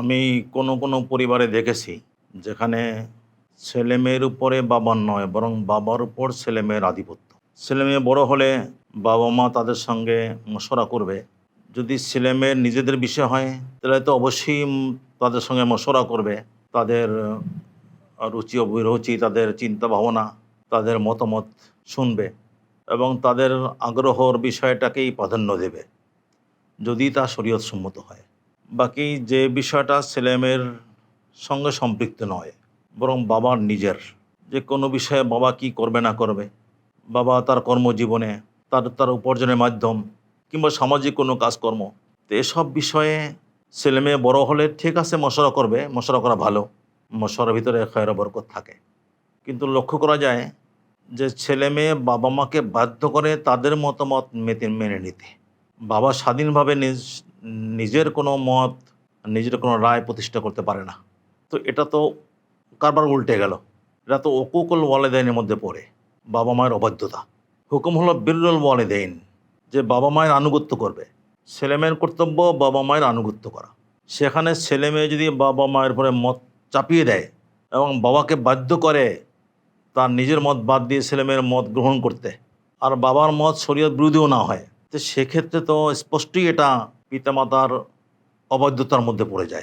আমি কোনো কোনো পরিবারে দেখেছি যেখানে ছেলে মেয়ের উপরে বাবার নয়, বরং বাবার উপর ছেলে মেয়ের আধিপত্য। ছেলে মেয়ে বড় হলে বাবা মা তাদের সঙ্গে মশরা করবে। যদি ছেলে মেয়ের নিজেদের বিষয় হয়, তাহলে তো অবশ্যই তাদের সঙ্গে মশরা করবে। তাদের রুচি অভিরুচি, তাদের চিন্তা ভাবনা তাদের মতামত শুনবে এবং তাদের আগ্রহর বিষয়টাকেই প্রাধান্য দেবে। যদি তা শরীয়ত সম্মত হয়। বাকি যে বিষয়টা ছেলেমেয়ের সঙ্গে সম্পৃক্ত নয়, বরং বাবার নিজের। যে কোনো বিষয়ে বাবা কি করবে না করবে, বাবা তার কর্মজীবনে, তার তার উপার্জনের মাধ্যম, কিংবা সামাজিক কোনো কাজকর্ম, তো এসব বিষয়ে ছেলে মেয়ে বড় হলে ঠিক আছে মশলা করবে মশলা করা ভালো মশলার ভিতরে খয়ের বরকত থাকে। কিন্তু লক্ষ্য করা যায় যে ছেলে মেয়ে বাবা মাকে বাধ্য করে তাদের মতামত মেতে, মেনে নিতে। বাবা স্বাধীনভাবে নিজ নিজের কোনো মত, নিজের কোনো রায় প্রতিষ্ঠা করতে পারে না। তো এটা তো কারবার উল্টে গেল। এটা তো অকুকল ওয়ালেদাইনের মধ্যে পড়ে, বাবা মায়ের অবাধ্যতা। হুকুম হলো বিরল ওয়ালেদাইন, যে বাবা মায়ের আনুগত্য করবে। ছেলেমেয়ের কর্তব্য বাবা মায়ের আনুগত্য করা। সেখানে ছেলে মেয়ে যদি বাবা মায়ের উপরে মত চাপিয়ে দেয় এবং বাবাকে বাধ্য করে তার নিজের মত বাদ দিয়ে ছেলেমেয়ের মত গ্রহণ করতে, আর বাবার মত শরীয়ত বিরোধীও না হয়, তো সেক্ষেত্রে তো স্পষ্টই এটা পিতামাতার অবাধ্যতার মধ্যে পড়ে যায়।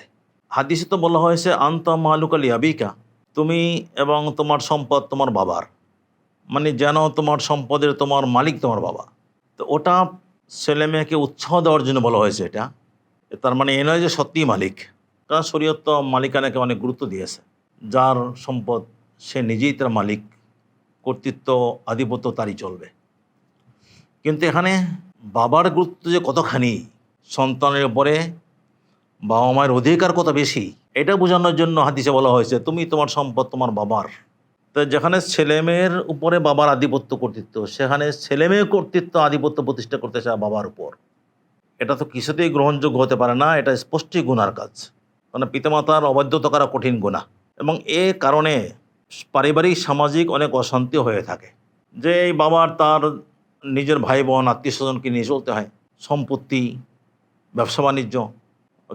হাদিসে তো বলা হয়েছে, আন্ত মালুকালি আবিকা তুমি এবং তোমার সম্পদ তোমার বাবার। মানে যেন তোমার সম্পদের তোমার মালিক তোমার বাবা। তো ওটা ছেলে মেয়েকে উৎসাহ দেওয়ার জন্য বলা হয়েছে এটা। তার মানে এ নয় যে সত্যিই মালিক। কারণ শরীয়ত তো মালিকানাকে অনেক গুরুত্ব দিয়েছে। যার সম্পদ সে নিজেই তার মালিক, কর্তৃত্ব, আধিপত্য তারই চলবে। কিন্তু এখানে বাবার গুরুত্ব যে কতখানি সন্তানের উপরে বাবা মায়ের অধিকার কত বেশি? এটা বোঝানোর জন্য হাদিসে বলা হয়েছে, তুমি তোমার সম্পদ তোমার বাবার। তো যেখানে ছেলে মেয়ের উপরে বাবার আধিপত্য কর্তৃত্ব, সেখানে ছেলে মেয়ে কর্তৃত্ব আধিপত্য প্রতিষ্ঠা করতে চায় বাবার উপর। এটা তো কিছুতেই গ্রহণযোগ্য হতে পারে না, এটা স্পষ্টই গুনার কাজ। কারণ পিতামাতার অবাধ্যতা করা কঠিন গুণা এবং এ কারণে পারিবারিক, সামাজিক অনেক অশান্তি হয়ে থাকে। যে এই বাবার তার নিজের ভাই বোন আত্মীয় স্বজনকে নিয়ে চলতে হয়, সম্পত্তি ব্যবসা বাণিজ্য,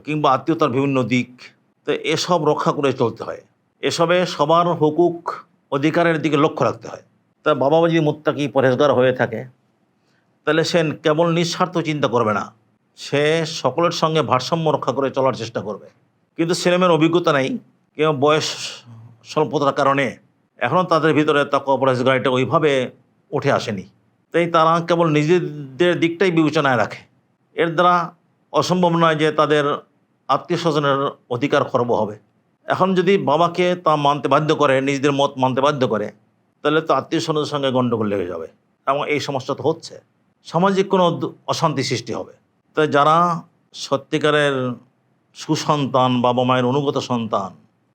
কিংবা আত্মীয়তার বিভিন্ন দিক, তো এসব রক্ষা করে চলতে হয়। এসবে সবার হুকুক, অধিকারের দিকে লক্ষ্য রাখতে হয়। তা বাবা যদি মুত্তাকি পরেশগার হয়ে থাকে? তাহলে সে কেবল নিঃস্বার্থ চিন্তা করবে না। সে সকলের সঙ্গে ভারসাম্য রক্ষা করে চলার চেষ্টা করবে। কিন্তু ছেলেমেয়ের অভিজ্ঞতা নেই। কেউ বয়স স্বল্পতার কারণে এখনও তাদের ভিতরে তাকে পরেশগারিটা ওইভাবে উঠে আসেনি। তাই তারা কেবল নিজেদের দিকটাই বিবেচনায় রাখে। এর দ্বারা অসম্ভব নয় যে তাদের আত্মীয় স্বজনের অধিকার খর্ব হবে। এখন যদি বাবাকে তা মানতে বাধ্য করে, নিজেদের মত মানতে বাধ্য করে, তাহলে তো আত্মীয় স্বজনের সঙ্গে গণ্ডগোল লেগে যাবে এবং এই সমস্যা তো হচ্ছে। সামাজিক কোনো অশান্তি সৃষ্টি হবে। তাই যারা সত্যিকারের সুসন্তান, বাবা মায়ের অনুগত সন্তান,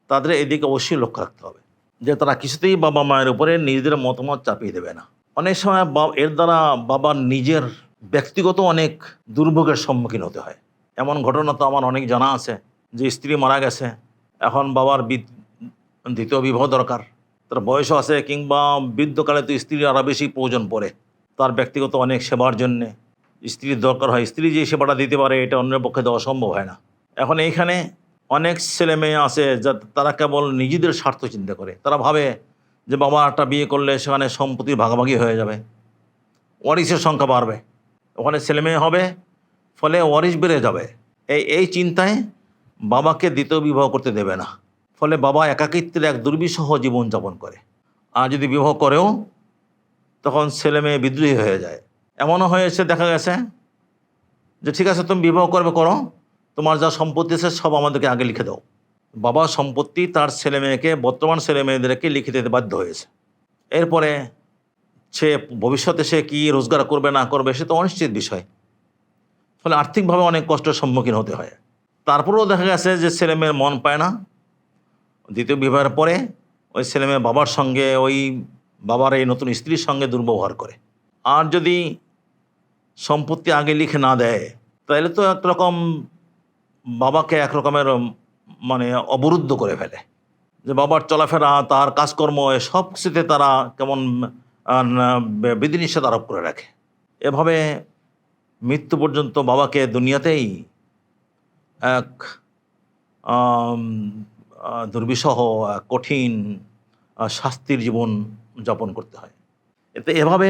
তাদের এদিকে অবশ্যই লক্ষ্য রাখতে হবে যে তারা কিছুতেই বাবা মায়ের উপরে নিজেদের মতামত চাপিয়ে দেবে না। অনেক সময় এর দ্বারা বাবার নিজের ব্যক্তিগত অনেক দুর্ভোগের সম্মুখীন হতে হয়। এমন ঘটনা তো আমার অনেক জানা আছে যে স্ত্রী মারা গেছে, এখন বাবার দ্বিতীয় বিবাহ দরকার। তার বয়সও আছে কিংবা বৃদ্ধকালে তো স্ত্রীর আরও বেশি প্রয়োজন পড়ে। তার ব্যক্তিগত অনেক সেবার জন্যে স্ত্রীর দরকার হয়। স্ত্রী যে সেবাটা দিতে পারে, এটা অন্যের পক্ষে দেওয়া সম্ভব হয় না। এখন এইখানে অনেক ছেলে মেয়ে আছে যা তারা কেবল নিজেদের স্বার্থ চিন্তা করে। তারা ভাবে যে বাবা একটা বিয়ে করলে সেখানে সম্পত্তির ভাগাভাগি হয়ে যাবে। ওয়ারিসের সংখ্যা বাড়বে। ওখানে ছেলে মেয়ে হবে, ফলে ওয়ারিস বেড়ে যাবে। এই এই চিন্তায় বাবাকে দ্বিতীয় বিবাহ করতে দেবে না। ফলে বাবা একাকিত্বের এক দুর্বিষহ জীবনযাপন করে। আর যদি বিবাহ করেও, তখন ছেলে মেয়ে বিদ্রোহী হয়ে যায়। এমনও হয়েছে, দেখা গেছে যে, ঠিক আছে, তুমি বিবাহ করবে, করো। তোমার যা সম্পত্তি আছে, সব আমাদেরকে আগে লিখে দাও। বাবা সম্পত্তি তার ছেলে মেয়েকে, বর্তমান ছেলে মেয়েদেরকে লিখে দিতে বাধ্য হয়েছে। এরপরে সে ভবিষ্যতে সে কী রোজগার করবে, না করবে, সে তো অনিশ্চিত বিষয়। ফলে আর্থিকভাবে অনেক কষ্টের সম্মুখীন হতে হয়। তারপরেও দেখা গেছে যে ছেলে মেয়ের মন পায় না। দ্বিতীয় বিবাহের পরে ওই ছেলে মেয়ে বাবার সঙ্গে, ওই বাবার এই নতুন স্ত্রীর সঙ্গে দুর্ব্যবহার করে। আর যদি সম্পত্তি আগে লিখে না দেয়, তাহলে তো একরকম বাবাকে এক রকমের মানে অবরুদ্ধ করে ফেলে। যে বাবার চলাফেরা, তার কাজকর্ম সব কিছুতে তারা কেমন বিধিনিষেধ আরোপ করে রাখে। এভাবে মৃত্যু পর্যন্ত বাবাকে দুনিয়াতেই এক দুর্বিষহ কঠিন শাস্তির জীবন যাপন করতে হয়। এতে এভাবে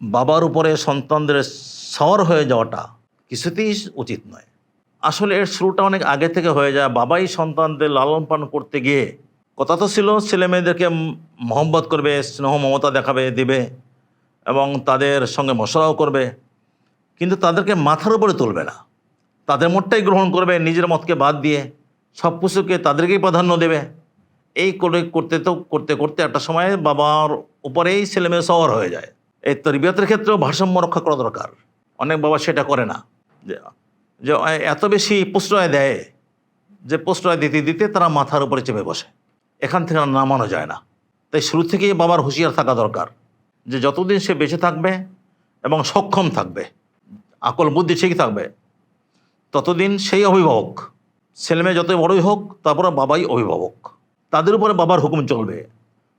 বাবার উপরে সন্তানদের সওয়ার হয়ে যাওয়াটা কিছুতেই উচিত নয়। আসলে এর শুরুটা অনেক আগে থেকে হয়ে যায়। বাবাই সন্তানদের লালন পালন করতে গিয়ে কথা তো ছিল, ছেলে মেয়েদেরকে মহব্বত করবে, স্নেহ মমতা দেখাবে, দিবে এবং তাদের সঙ্গে মশলাও করবে। কিন্তু তাদেরকে মাথার উপরে তুলবে না। তাদের মতটাই গ্রহণ করবে, নিজের মতকে বাদ দিয়ে সব কিছুকে তাদেরকেই প্রাধান্য দেবে। এই করে করতে তো, করতে করতে একটা সময় বাবার উপরেই ছেলে মেয়ে সওয়ার হয়ে যায়। এই তরবিয়তের ক্ষেত্রেও ভারসাম্য রক্ষা করা দরকার। অনেক বাবা সেটা করে না। যে যে, এত বেশি প্রশ্রয় দেয়, যে প্রশ্রয় দিতে দিতে তারা মাথার উপরে চেপে বসে। এখান থেকে নামানো যায় না। তাই শুরু থেকেই বাবার হুঁশিয়ার থাকা দরকার যে যতদিন সে বেঁচে থাকবে এবং সক্ষম থাকবে, আকল বুদ্ধি ঠিক থাকবে, ততদিন সেই অভিভাবক ছেলেমেয়ে যতই বড়ই হোক, তারপরে বাবাই অভিভাবক। তাদের উপরে বাবার হুকুম চলবে,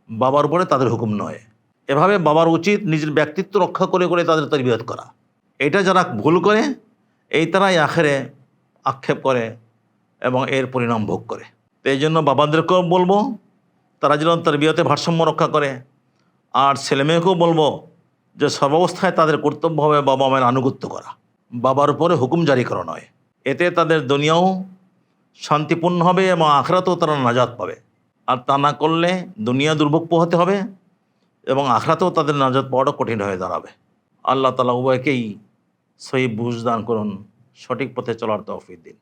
বাবার উপরে তাদের হুকুম নয়। এভাবে বাবার উচিত নিজের ব্যক্তিত্ব রক্ষা করে করে তাদের তরবিয়ত করা। এটা যারা ভুল করে, এই তারাই আখেরে আক্ষেপ করে এবং এর পরিণাম ভোগ করে। তো এই জন্য বাবাদেরকেও বলব, তারা যেন তরবিয়তে ভারসাম্য রক্ষা করে। আর ছেলেমেয়েকেও বলব যে সর্বাবস্থায় তাদের কর্তব্য হবে বাবা মায়ের আনুগত্য করা। বাবার উপরে হুকুম জারি করা নয়। এতে তাদের দুনিয়াও শান্তিপূর্ণ হবে এবং আখরাতেও তারা নাজাত পাবে। আর তা না করলে দুনিয়া দুর্ভোগ পোহাতে হবে এবং আখরাতেও তাদের নাজাত পাওয়াটা কঠিন হয়ে দাঁড়াবে। আল্লাহ তালা উভয়কেই সহি বুঝদান করুন, সঠিক পথে চলার তৌফিক দিন।